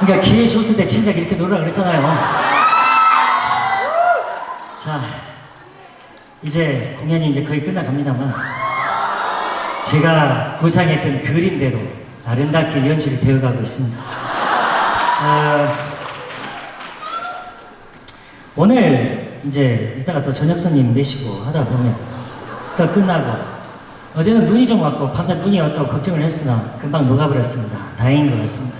그러니까 기회 줬을 때 진작 이렇게 놀라 그랬잖아요. 자, 이제 공연이 이제 거의 끝나갑니다만 제가 구상했던 그림대로 아름답게 연출이 되어가고 있습니다. 어, 오늘 이제 이따가 또 저녁 손님 내시고 하다 보면 또 끝나고 어제는 눈이 좀 왔고 밤새 눈이 왔다고 걱정을 했으나 금방 녹아버렸습니다. 다행인 것 같습니다.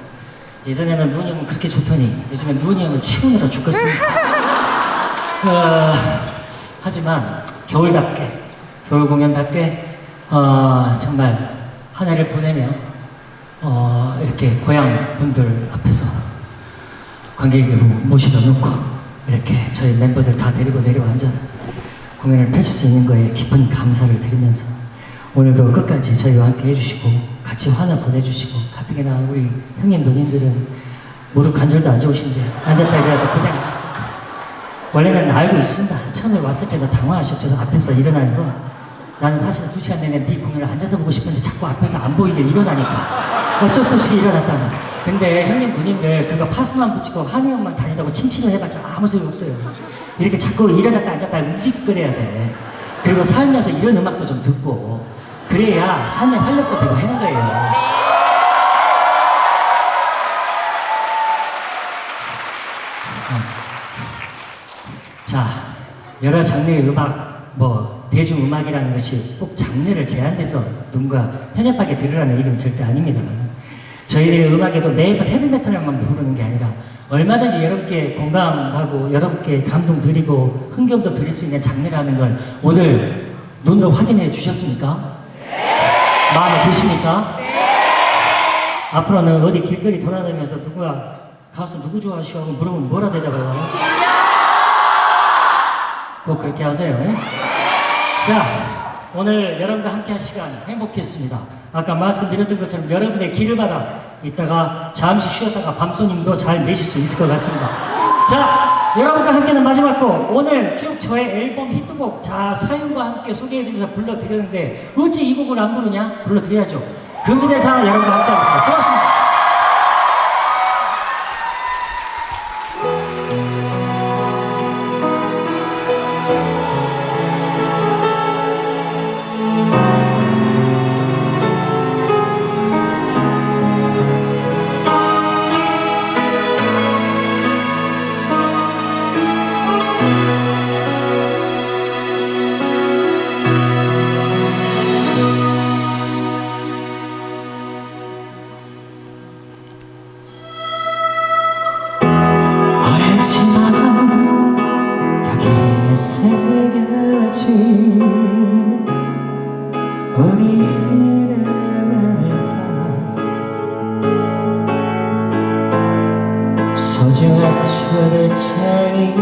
예전에는 눈이 오면 그렇게 좋더니 요즘엔 눈이 오면 치우느라 죽겠습니다. 어, 하지만 겨울답게 겨울 공연답게 어, 정말 한 해를 보내며 어, 이렇게 고향 분들 앞에서 관객을 모시다 놓고 이렇게 저희 멤버들 다 데리고 내려앉아 공연을 펼칠 수 있는 거에 깊은 감사를 드리면서 오늘도 끝까지 저희와 함께 해주시고 같이 화나 보내주시고 가뜩이나 우리 형님 누님들은 무릎 관절도 안 좋으신데 앉았다 일어나도 고생하셨습니다. 원래는 알고 있습니다. 처음에 왔을 때도 당황하셨죠. 앞에서 일어나서 나는 사실 두 시간 내내 네 공연을 앉아서 보고 싶은데 자꾸 앞에서 안 보이게 일어나니까 어쩔 수 없이 일어났다는. 근데 형님 누님들 그거 파스만 붙이고 한의원만 다니다고 침치를 해봤자 아무 소용 없어요. 이렇게 자꾸 일어났다 앉았다 움직거려야 돼. 그리고 살면서 이런 음악도 좀 듣고 그래야 삶의 활력도 되고 하는 거예요. 자, 여러 장르의 음악, 뭐 대중 음악이라는 것이 꼭 장르를 제한해서 누군가 편협하게 들으라는 얘기는 절대 아닙니다만 저희들의 음악에도 매번 헤비메탈만 부르는 게 아니라 얼마든지 여러분께 공감하고 여러분께 감동 드리고 흥겨움도 드릴 수 있는 장르라는 걸 오늘 눈으로 확인해 주셨습니까? 마음에 드십니까? 앞으로는 어디 길거리 돌아다니면서 누가 가수 누구 좋아하시오 하고 물어보면 뭐라 대답해요? 꼭 그렇게 하세요. 예? 자, 오늘 여러분과 함께 한 시간 행복했습니다. 아까 말씀드렸던 것처럼 여러분의 길을 받아 이따가 잠시 쉬었다가 밤손님도 잘 내실 수 있을 것 같습니다. 자, 여러분과 함께는 마지막 곡. 오늘 쭉 저의 앨범 히트곡 자 사연과 함께 소개해드리면서 불러드렸는데 어찌 이 곡을 안 부르냐? 불러드려야죠. 금기대사 여러분과 함께 하겠습니다. 고맙습니다. 우리 이름을 담아 소중한 초대장이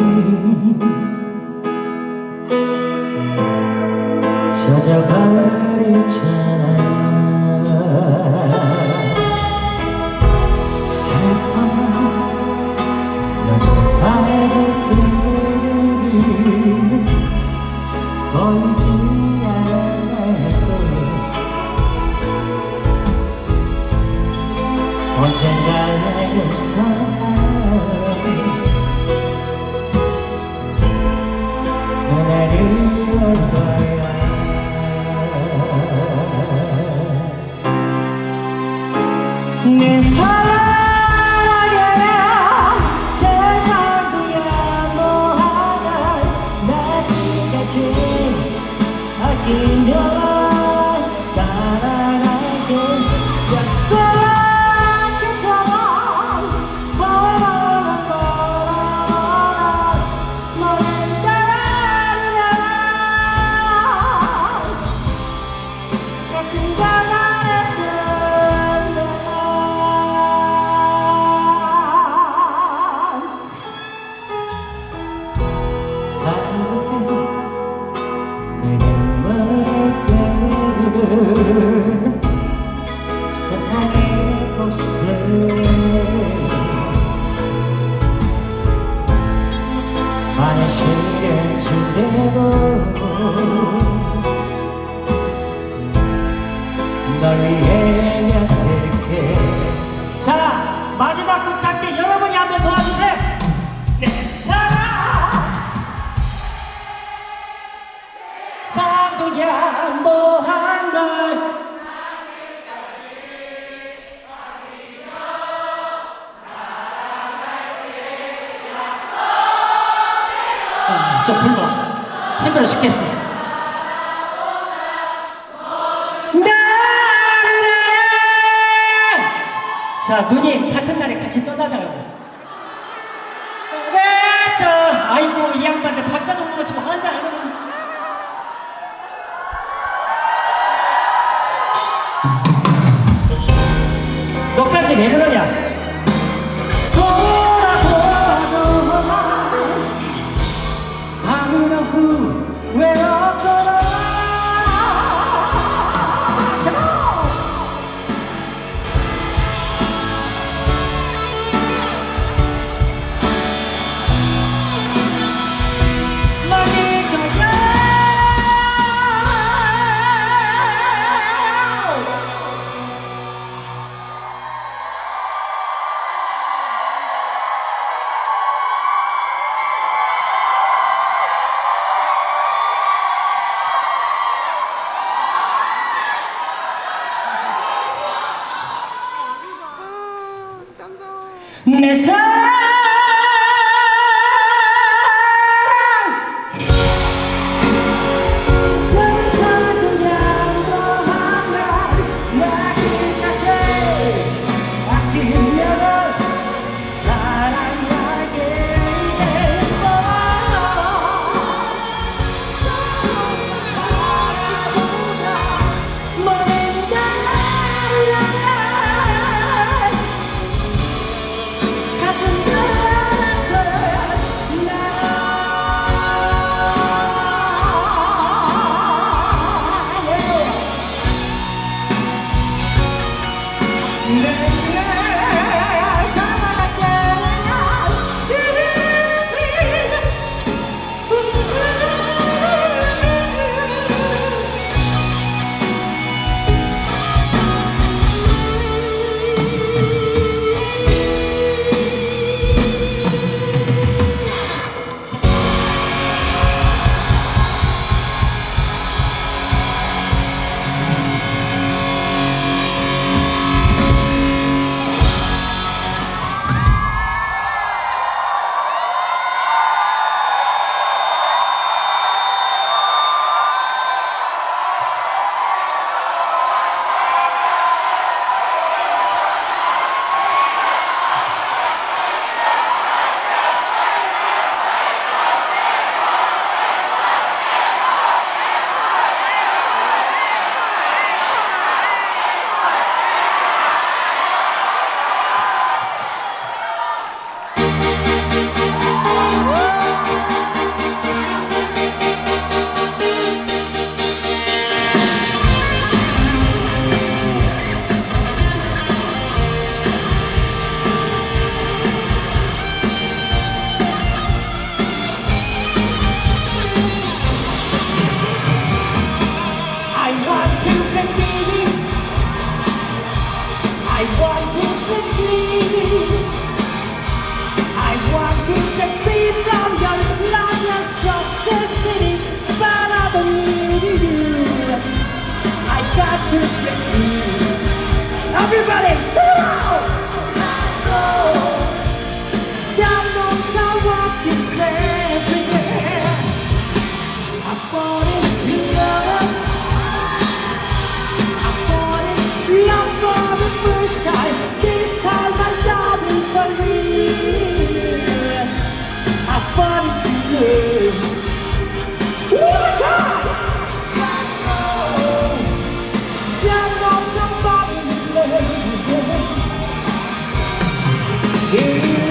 젖어버리잖아 언젠가 용서하고 그날이 올 거야 많은 시련을 준대고 널 위해 연들게. 자 마지막 곡답게 여러분이 한번 도와주세요. 내 사랑. 사랑도야 뭐한 걸 죽겠어 나를 자 누님 같은 날에 같이 떠나가요? 네, 아이고 이 양반들 박자도 못 맞추고 환자 안 하는 너까지 왜 그러 Everybody, sing out! Down on sidewalk in Yeah.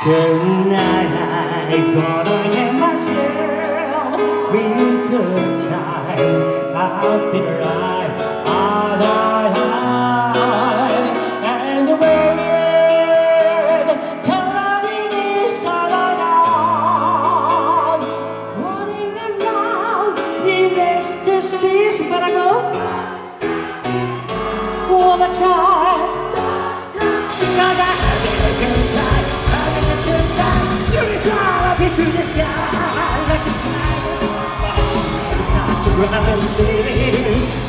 Tonight I gotta hear myself. Real good time out there right